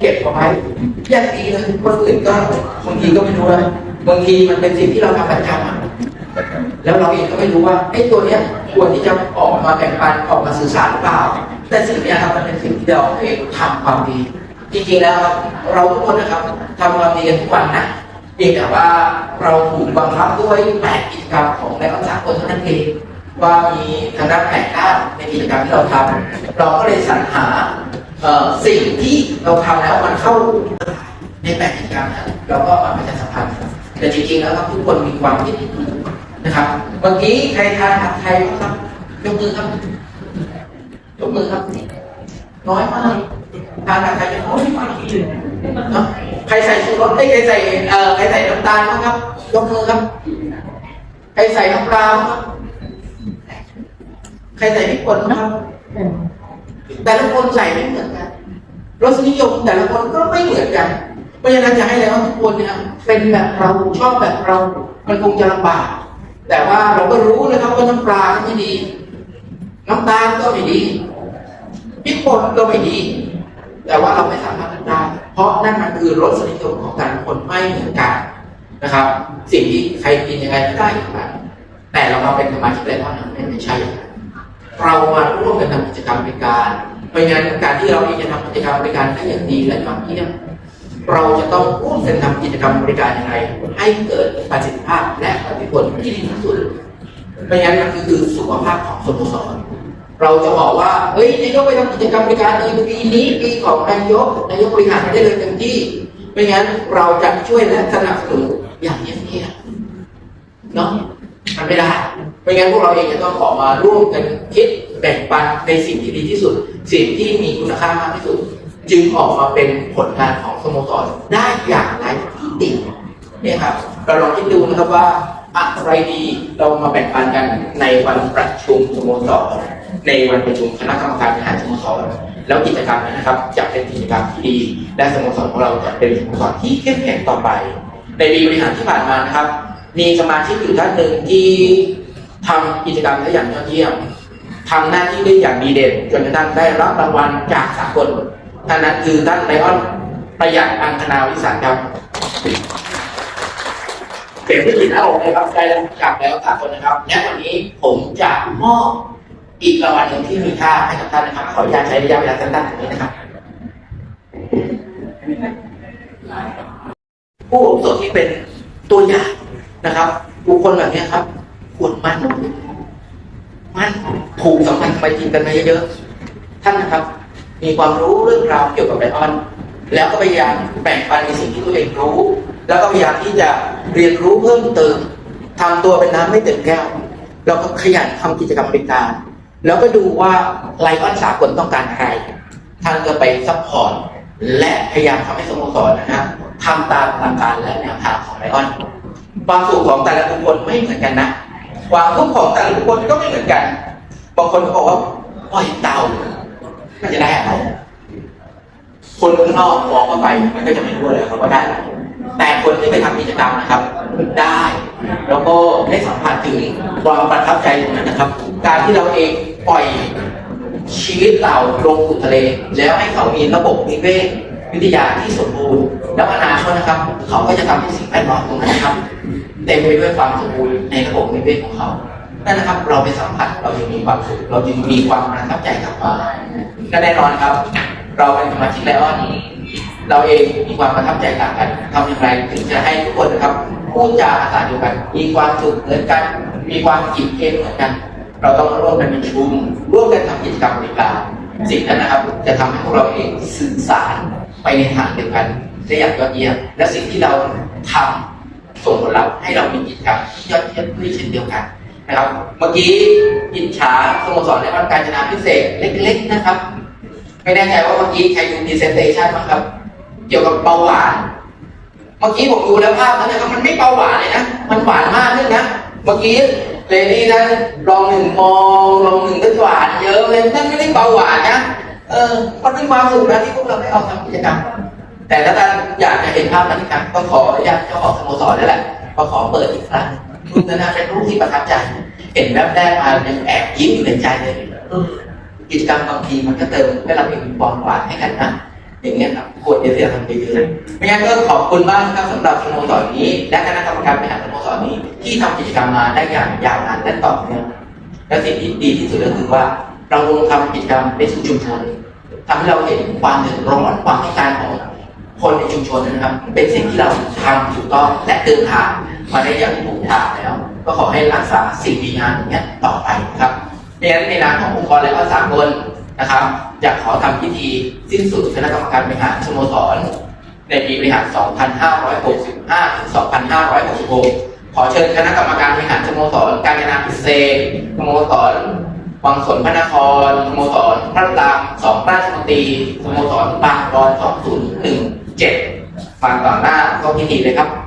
เก็บเอาไว้อย่างดีเลยคนอื่นก็บางทีก็ไม่รู้นะบางทีมันเป็นสิ่งที่เราทำประจำอะแล้วเราเองก็ไม่รู้ว่าไอ้ตัวเนี้ยควรที่จะออกมาแบ่งปันออกมาสื่อสารหรือเปล่า แต่สิ่งเนี้ยครับมันเป็นสิ่งที่เราเองทำความดี จริงๆแล้วครับเราทุกคนนะครับทำความดีกันทุกวันนะเพียงแต่ว่าเราถูกบังคับด้วยแปดกิจกรรมของในภาษากลเท่านั้นเองว่ามีทางด้านแผนด้านในกิจกรรมที่เราทำเราก็เลยสรรหา สิ่งที่เราทำแล้วมันเข้าในแปดกิจกรรมนั้นเราก็เอามาประชาสัมพันธ์แต่จริงๆแล้วครับทุกคนมีความคิดนะครับเมื่อกี้ใครทานผัดไทยบ้างครับยกมือครับยกมือครับ น้อยมากทานผัดไทยยังน้อยมากนะใครใส่ชูรสใครใส่เอ่อใครใส่น้ำตาลบ้างครับ ยกมือครับ ใครใส่น้ำปลาบ้างครับใครใส่พริกป่นครับ แต่ละคนใส่ไม่เหมือนกันรสนิยมแต่ละคนก็ไม่เหมือนกันเพราะฉะนั้นจะให้แล้วทุกคนเนี่ยเป็นแบบเราชอบแบบเรา มันคงจะลำบาก แต่ว่าเราก็รู้นะครับว่าน้ำปลาก็ไม่ดี น้ำตาลก็ไม่ดีพริกป่นก็ไม่ดี แต่ว่าเราไม่สามารถทำได้เพราะนั่นมันคือรสนิยมของแต่ละคนไม่เหมือนกันนะครับ สิ่งที่ใครกินยังไงก็ได้อย่างนั้นแต่เรามาเป็นสมาชิกได้เท่านั้นไม่ใช่เรามาร่วมกันทำกิจกรรมบริการ ราะงั้นการที่เราจะทำกิจกรรมบริการได้อย่างดีและยอดเยี่ยเราจะต้องร่วมกันทำกิจกรรมบริการอย่างไรให้เกิดประสิทธิภาพและประสิทธิผลที่ดีที่สุด เพราะงั้นมันคือสุขภาพของสโมสรเราจะบอกว่า เฮ้ยนายกไปทำกิจกรรมบริการในปีนี้ปีของนายกนายกบริหารได้เลยเต็มที่ ไม่งั้นเราจะช่วยและสนับสนุนอย่างเงียเนาะมันไม่ได้ ไม่งั้นพวกเราเองจะต้องออกมาร่วมกันคิดแบ่งปันในสิ่งที่ดีที่สุด สิ่งที่มีคุณค่ามากที่สุด จึงออกมาเป็นผลงานของสโมสรได้อย่างไรที่ดีเนี่ยครับเราลองคิดดูนะครับว่าอะไรดีเรามาแบ่งปันกันในวันประชุมสโมสรในวันประชุมคณะกรรมการบริหารสโมสรแล้วกิจกรรมนั้นนะครับจะเป็นกิจกรรมที่ดี และสโมสรของเราจะเป็นสโมสรที่เข้มแข็งต่อไป ในปีบริหารที่ผ่านมานะครับ มีสมาชิกอยู่ท่านหนึ่งที่ ทำกิจกรรมได้อย่างยอดเยี่ยมทำหน้าที่ได้อย่างดีเด่นจนกระทั่งได้รับรางวัลจากสากลท่านนั้นคือท่านไลออนประหยัดอังคณาวิสารครับเสียงที่ผิดอารมณ์นะครับได้รับจากแล้วสากลนะครับและวันนี้ผมจะมอบอีกรางวัลหนึ่งที่มีค่าให้กับท่านนะครับ ขออนุญาตใช้ระยะเวลาสั้นๆตรงนี้นะครับ ผู้อาวุโสที่เป็นตัวอย่างนะครับบุคคลแบบนี้ครับ ควรมั่นมั่นผูกสัมพันธ์ไปจริงกันมาเยอะๆท่านนะครับ มีความรู้เรื่องราวเกี่ยวกับไบออน แล้วก็พยายามแบ่งปันในสิ่งที่ตัวเองรู้ แล้วก็พยายามที่จะเรียนรู้เพิ่มเติมทำตัวเป็นน้ำไม่เต็มแก้วแล้วก็ขยันทำกิจกรรมบริการ แล้วก็ดูว่าไลออนสากลต้องการอะไรท่านก็ไปซัพพอร์ตและพยายามทำให้สโมสรนะครับทำตามหลักการและแนวทางของไลออนความสุขของแต่ละบุคคลไม่เหมือนกันนะ ความทุกข์ของแต่ละบุคคลก็ไม่เหมือนกัน บางคนก็บอกว่าปล่อยเต่ามันจะได้อะไร คนข้างนอกมองเข้าไปมันก็จะไม่รู้เลยครับว่าได้อะไรแต่คนที่ไปทำกิจกรรมนะครับ ได้ แล้วก็ได้สัมผัสถึงความประทับใจตรงนั้นนะครับ การที่เราเองปล่อยชีวิตเราลงสู่ทะเล แล้วให้เขามีระบบนิเวศ วิทยาที่สมบูรณ์ แล้วอนาคตนะครับ เขาก็จะทำให้สิ่งแวดล้อมตรงนั้นครับเต็มไปด้วยความสมบูรณ์ในระบบนิเวศของเขานั่นนะครับเราไปสัมผัสเราจึงมีความสุขเราจึงมีความประทับใจกับมาก็แน่นอนครับ เราเป็นสมาชิกไลออนเราเองมีความประทับใจต่างกันทำอย่างไรถึงจะให้ทุกคนนะครับพูดจาภาษาเดียวกัน มีความสุขเหมือนกัน มีความอิ่มเอมเหมือนกัน เราต้องร่วมกันประชุมร่วมกันทำกิจกรรมบริการสิ่งนั้นนะครับ จะทำให้พวกเราเองสื่อสาร ไปในทางเดียวกันได้อย่างยอดเยี่ยมและสิ่งที่เราทำส่งผลลัพธ์ให้เรามีกิจกรรมที่ยอดเยี่ยมด้วยเช่นเดียวกันนะครับ เมื่อกี้อิจฉาสโมสรในวันการจนาพิเศษเล็ก ๆนะครับ ไม่แน่ใจว่าเมื่อกี้ใครดูพรีเซนเตชันบ้างครับ เกี่ยวกับเบาหวาน เมื่อกี้ผมดูแล้วภาพนั้นนะครับมันไม่เบาหวานเลยนะ มันหวานมากขึ้นนะ เมื่อกี้เลดี้นั้นลองหนึ่งมองลองหนึ่งก็หวานเยอะเลยนั่นไม่ได้เบาหวานนะ เออมันเป็นความสุขนะที่พวกเราได้ออกทำกิจกรรม แต่ถ้าท่านอยากจะเห็นภาพนั้นครับก็ขออนุญาตเจ้าของสโมสรนั่นแหละก็ขอเปิดอีกครั้งรูปนั้นนะเป็นรูปที่ประทับใจ เห็นแวบแรกมายังแอบยิ้มอยู่ในใจเลยกิจกรรมบางทีมันก็เติมให้เราเองมีความหวานให้กันนะอย่างเงี้ยครับควรจะทำไปเยอะๆไม่งั้นก็ขอบคุณมากนะครับสำหรับสโมสรนี้ และคณะกรรมการบริหารสโมสรนี้ ที่ทำกิจกรรมมาได้อย่างยาวนานและต่อเนื่องและสิ่งที่ดีที่สุดก็คือว่า เราลงทำกิจกรรมในสู่ชุมชนทำให้เราเห็นความเดือดร้อนความต้องการของคนในชุมชนนะครับ เป็นสิ่งที่เราทำถูกต้องและเดินทางมาได้อย่างถูกทางแล้ว ก็ขอให้รักษาสิ่งดีงามอย่างนี้ต่อไปนะครับในนั้นในนามขององค์กรและก็สากลนะครับอยากขอทำพิธีสิ้นสุดคณะกรรมการบริหารสโมสร ในปีบริหาร 2565 ถึง 2566 ขอเชิญคณะกรรมการบริหารสโมสร การจนาพิเศษสโมสร วังสนพระนครสโมสรพระรามสองราชมนตรีสโมสรบางบอนย์หนึ่งเจ็ดฟังต่อหน้าก็พิธีเลยครับ